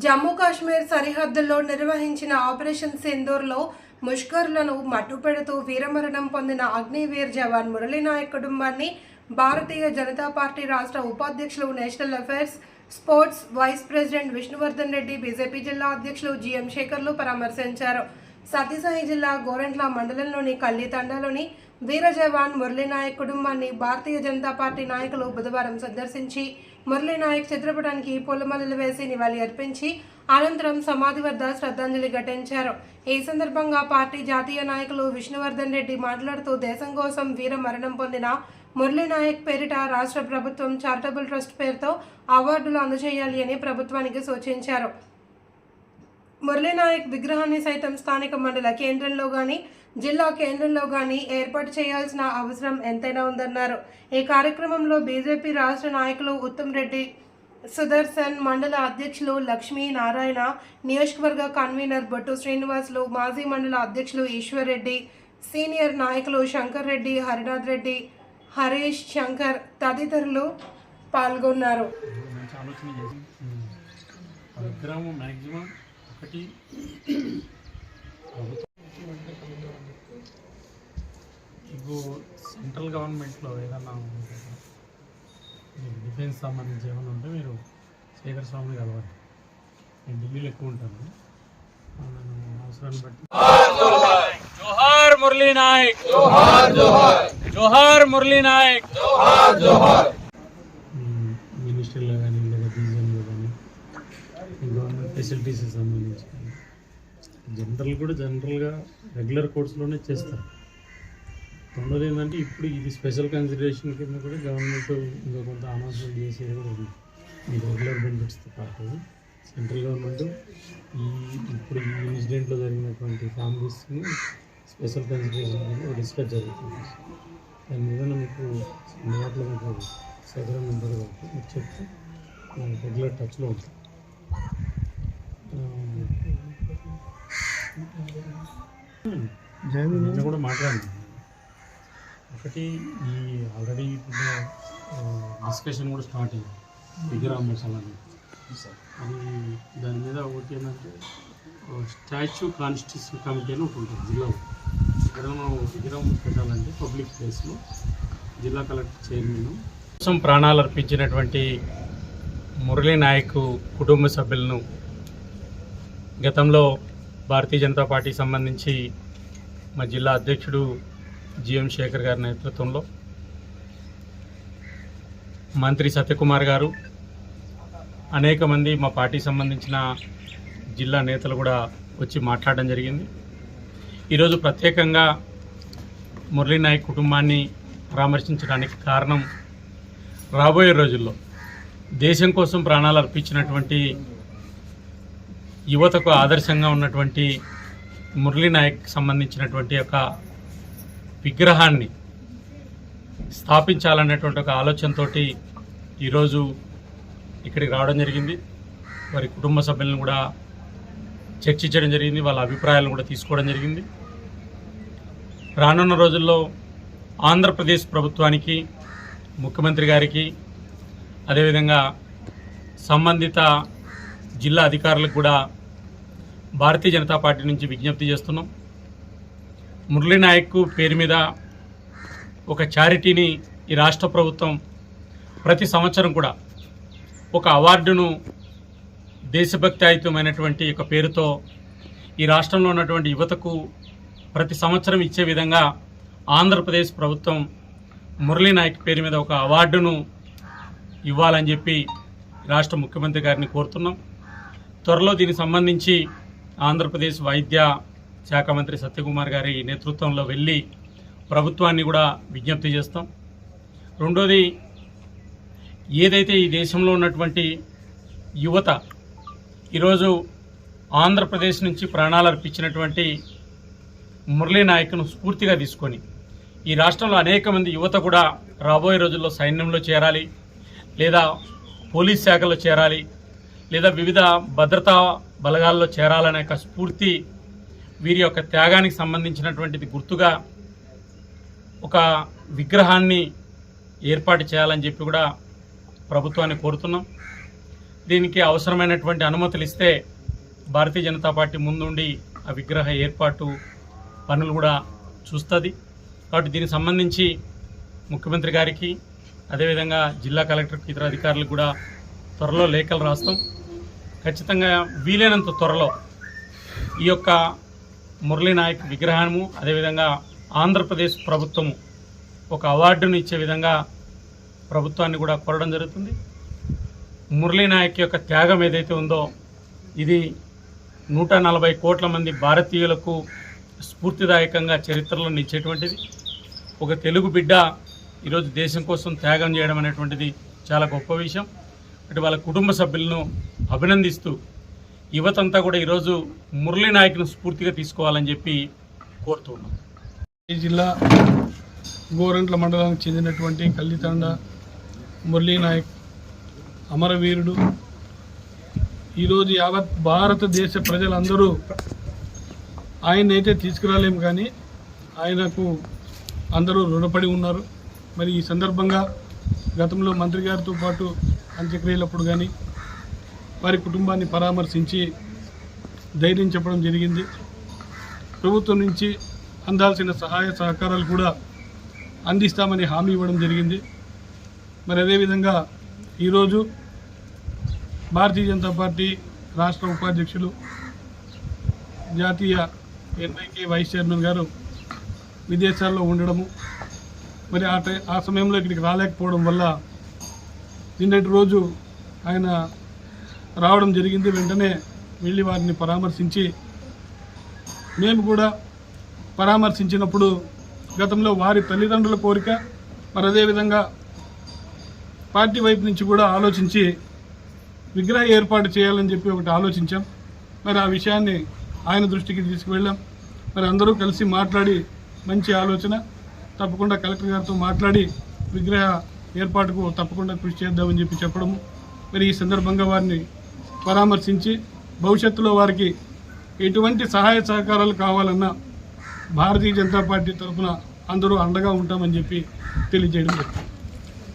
జమ్మూ కాశ్మీర్ సరిహద్దుల్లో నిర్వహించిన ఆపరేషన్ సింధూర్లో ముష్కర్లను మట్టుపెడుతూ వీరమరణం పొందిన అగ్నివీర్ జవాన్ మురళీనాయక్ కుటుంబాన్ని భారతీయ జనతా పార్టీ రాష్ట్ర ఉపాధ్యక్షులు national affairs sports vice president Vishnuvardhan Reddy BJP జిల్లా అధ్యక్షులు జిఎం శేఖర్లు పరామర్శించారు. సత్యసాయి జిల్లా గోరెంట్ల మండలంలోని కల్లి తండాలోని వీర జవాన్ మురళీనాయక్ కుటుంబాన్ని భారతీయ జనతా పార్టీ నాయకులు బుధవారం సందర్శించి మురళీనాయక్ చిత్రపటానికి పూలమాలలు వేసి నివాళి అర్పించి అనంతరం సమాధి వద్ద శ్రద్ధాంజలి ఘటించారు. ఈ సందర్భంగా పార్టీ జాతీయ నాయకులు విష్ణువర్ధన్ రెడ్డి మాట్లాడుతూ దేశం కోసం వీర మరణం పొందిన మురళీనాయక్ పేరిట రాష్ట్ర ప్రభుత్వం చారిటబుల్ ట్రస్ట్ పేరుతో అవార్డులు అందజేయాలి అని ప్రభుత్వానికి సూచించారు. మురళీనాయక్ విగ్రహాన్ని సైతం స్థానిక మండల కేంద్రంలో కానీ జిల్లా కేంద్రంలో కానీ ఏర్పాటు చేయాల్సిన అవసరం ఎంతైనా ఉందన్నారు. ఈ కార్యక్రమంలో బీజేపీ రాష్ట్ర నాయకులు ఉత్తమ్ రెడ్డి సుదర్శన్ మండల అధ్యక్షులు లక్ష్మీ నారాయణ నియోజకవర్గ కన్వీనర్ బొట్టు శ్రీనివాసులు మాజీ మండల అధ్యక్షులు ఈశ్వర్ రెడ్డి సీనియర్ నాయకులు శంకర్ రెడ్డి హరినాథ్ రెడ్డి హరీష్ శంకర్ తదితరులు పాల్గొన్నారు. విగ్రహం మ్యాక్సిమం ఒకటి. ప్రభుత్వం ఇప్పుడు సెంట్రల్ గవర్నమెంట్లో ఏదన్నా మీకు డిఫెన్స్ సంబంధించి ఏమైనా ఉంటే మీరు శేఖర్ స్వామిని కలవండి. నేను ఢిల్లీలో ఎక్కువ ఉంటాను. ఆ, నేను అవసరాన్ని బట్టి. జోహార్ మురళీ నాయక్! జోహార్ మురళీ నాయక్! మినిస్ట్రీలో కానీ లేదా డివిజన్లో కానీ గవర్నమెంట్ ఫెసిలిటీస్కి సంబంధించి జనరల్ కూడా జనరల్గా రెగ్యులర్ కోర్సులోనే చేస్తారు. రెండోది ఏంటంటే ఇప్పుడు ఇది స్పెషల్ కన్సిడరేషన్ కింద కూడా గవర్నమెంట్ ఇంకా కొంత అనౌన్స్మెంట్ చేసేది కూడా ఉంది ఈ రెగ్యులర్ బెనిఫిట్స్తో పాటు సెంట్రల్ గవర్నమెంట్ ఈ ఇప్పుడు ఈ ఇన్సిడెంట్లో జరిగినటువంటి ఫ్యామిలీస్ని స్పెషల్ కన్సిడరేషన్ కింద డిస్కస్ జరుగుతుంది. దాని మీద మీకు అందుబాటులో మీకు సౌకర్యం ఉంటుంది కాబట్టి మీరు చెప్తే రెగ్యులర్ టచ్లో ఉంటాం. నిన్న కూడా మాట్లాడింది ఒకటి ఈ ఆల్రెడీ డిస్కషన్ కూడా స్టార్ట్ అయింది. విగ్రహం మసాలని అది దాని మీద ఒకటి ఏంటంటే స్టాచ్యూ కాన్స్టిట్యూషన్ కమిటీ అని ఒకటి ఉంటుంది జిల్లాలో ఇక్కడ మనం విగ్రహం పెట్టాలంటే పబ్లిక్ ప్లేస్లో జిల్లా కలెక్టర్ చైర్మన్ కోసం ప్రాణాలు అర్పించినటువంటి మురళీ నాయక్ కుటుంబ సభ్యులను గతంలో భారతీయ జనతా పార్టీకి సంబంధించి మా జిల్లా అధ్యక్షుడు జిఎం శేఖర్ గారి నేతృత్వంలో మంత్రి సత్యకుమార్ గారు అనేక మంది మా పార్టీకి సంబంధించిన జిల్లా నేతలు కూడా వచ్చి మాట్లాడడం జరిగింది. ఈరోజు ప్రత్యేకంగా మురళీ నాయక్ కుటుంబాన్ని పరామర్శించడానికి కారణం రాబోయే రోజుల్లో దేశం కోసం ప్రాణాలు అర్పించినటువంటి యువతకు ఆదర్శంగా ఉన్నటువంటి మురళీ నాయక్ సంబంధించినటువంటి ఒక విగ్రహాన్ని స్థాపించాలనేటువంటి ఒక ఆలోచనతో ఈరోజు ఇక్కడికి రావడం జరిగింది. వారి కుటుంబ సభ్యులను కూడా చర్చించడం జరిగింది. వాళ్ళ అభిప్రాయాలను కూడా తీసుకోవడం జరిగింది. రానున్న రోజుల్లో ఆంధ్రప్రదేశ్ ప్రభుత్వానికి ముఖ్యమంత్రి గారికి అదేవిధంగా సంబంధిత జిల్లా అధికారులకు కూడా భారతీయ జనతా పార్టీ నుంచి విజ్ఞప్తి చేస్తున్నాం. మురళీ నాయక్ పేరు మీద ఒక చారిటీని ఈ రాష్ట్ర ప్రభుత్వం ప్రతి సంవత్సరం కూడా ఒక అవార్డును దేశభక్తియుతమైనటువంటి ఒక పేరుతో ఈ రాష్ట్రంలో ఉన్నటువంటి యువతకు ప్రతి సంవత్సరం ఇచ్చే విధంగా ఆంధ్రప్రదేశ్ ప్రభుత్వం మురళీ నాయక్ పేరు మీద ఒక అవార్డును ఇవ్వాలని చెప్పి రాష్ట్ర ముఖ్యమంత్రి గారిని కోరుతున్నాం. త్వరలో దీనికి సంబంధించి ఆంధ్రప్రదేశ్ వైద్య శాఖ మంత్రి సత్యకుమార్ గారి నేతృత్వంలో వెళ్ళి ప్రభుత్వాన్ని కూడా విజ్ఞప్తి చేస్తాం. రెండోది ఏదైతే ఈ దేశంలో ఉన్నటువంటి యువత ఈరోజు ఆంధ్రప్రదేశ్ నుంచి ప్రాణాలు అర్పించినటువంటి మురళీ నాయక్ను స్ఫూర్తిగా తీసుకొని ఈ రాష్ట్రంలో అనేక మంది యువత కూడా రాబోయే రోజుల్లో సైన్యంలో చేరాలి లేదా పోలీస్ శాఖలో చేరాలి లేదా వివిధ భద్రతా బలగాల్లో చేరాలనే ఒక స్ఫూర్తి వీరి యొక్క త్యాగానికి సంబంధించినటువంటిది గుర్తుగా ఒక విగ్రహాన్ని ఏర్పాటు చేయాలని చెప్పి కూడా ప్రభుత్వాన్ని కోరుతున్నాం. దీనికి అవసరమైనటువంటి అనుమతులు ఇస్తే భారతీయ జనతా పార్టీ ముందుండి ఆ విగ్రహ ఏర్పాటు పనులు కూడా చూస్తుంది. కాబట్టి దీనికి సంబంధించి ముఖ్యమంత్రి గారికి అదేవిధంగా జిల్లా కలెక్టర్కి ఇతర అధికారులకు కూడా త్వరలో లేఖలు రాస్తాం. ఖచ్చితంగా వీలైనంత త్వరలో ఈ యొక్క మురళీనాయక్ విగ్రహము అదేవిధంగా ఆంధ్రప్రదేశ్ ప్రభుత్వము ఒక అవార్డును ఇచ్చే విధంగా ప్రభుత్వాన్ని కూడా కోరడం జరుగుతుంది. మురళీనాయక్ యొక్క త్యాగం ఏదైతే ఉందో ఇది నూట నలభై కోట్ల మంది భారతీయులకు స్ఫూర్తిదాయకంగా చరిత్రలో నిచ్చేటువంటిది ఒక తెలుగు బిడ్డ ఈరోజు దేశం కోసం త్యాగం చేయడం అనేటువంటిది చాలా గొప్ప విషయం. అటు వాళ్ళ కుటుంబ సభ్యులను అభినందిస్తూ యువతంతా కూడా ఈరోజు మురళీ నాయక్ను స్ఫూర్తిగా తీసుకోవాలని చెప్పి కోరుతున్నాం ఈ జిల్లా గోరంట్ల మండలానికి చెందినటువంటి కల్లితండ మురళీ నాయక్ అమరవీరుడు. ఈరోజు యావత్ భారతదేశ ప్రజలందరూ ఆయనైతే తీసుకురాలేము కానీ ఆయనకు అందరూ రుణపడి ఉన్నారు. మరి ఈ సందర్భంగా గతంలో మంత్రి గారితో పాటు అంత్యక్రియలప్పుడు కానీ వారి కుటుంబాన్ని పరామర్శించి ధైర్యం చెప్పడం జరిగింది. ప్రభుత్వం నుంచి అందాల్సిన సహాయ సహకారాలు కూడా అందిస్తామని హామీ ఇవ్వడం జరిగింది. మరి అదేవిధంగా ఈరోజు భారతీయ జనతా పార్టీ రాష్ట్ర ఉపాధ్యక్షులు జాతీయ ఎన్ఐకే వైస్ చైర్మన్ గారు విదేశాల్లో ఉండడము మరి ఆ టై ఆ సమయంలో ఇక్కడికి రాలేకపోవడం వల్ల నిన్నటి రోజు ఆయన రావడం జరిగింది. వెంటనే వెళ్ళి వారిని పరామర్శించి మేము కూడా పరామర్శించినప్పుడు గతంలో వారి తల్లిదండ్రుల కోరిక మరి అదేవిధంగా పార్టీ వైపు నుంచి కూడా ఆలోచించి విగ్రహ ఏర్పాటు చేయాలని చెప్పి ఒకటి ఆలోచించాం. మరి ఆ విషయాన్ని ఆయన దృష్టికి తీసుకువెళ్ళాం. మరి అందరూ కలిసి మాట్లాడి మంచి ఆలోచన తప్పకుండా కలెక్టర్ గారితో మాట్లాడి విగ్రహ ఏర్పాటుకు తప్పకుండా కృషి చేద్దామని చెప్పి చెప్పడము. మరి ఈ సందర్భంగా వారిని పరామర్శించి భవిష్యత్తులో వారికి ఎటువంటి సహాయ సహకారాలు కావాలన్నా భారతీయ జనతా పార్టీ తరఫున అందరూ అండగా ఉంటామని చెప్పి తెలియజేయడం జరిగింది.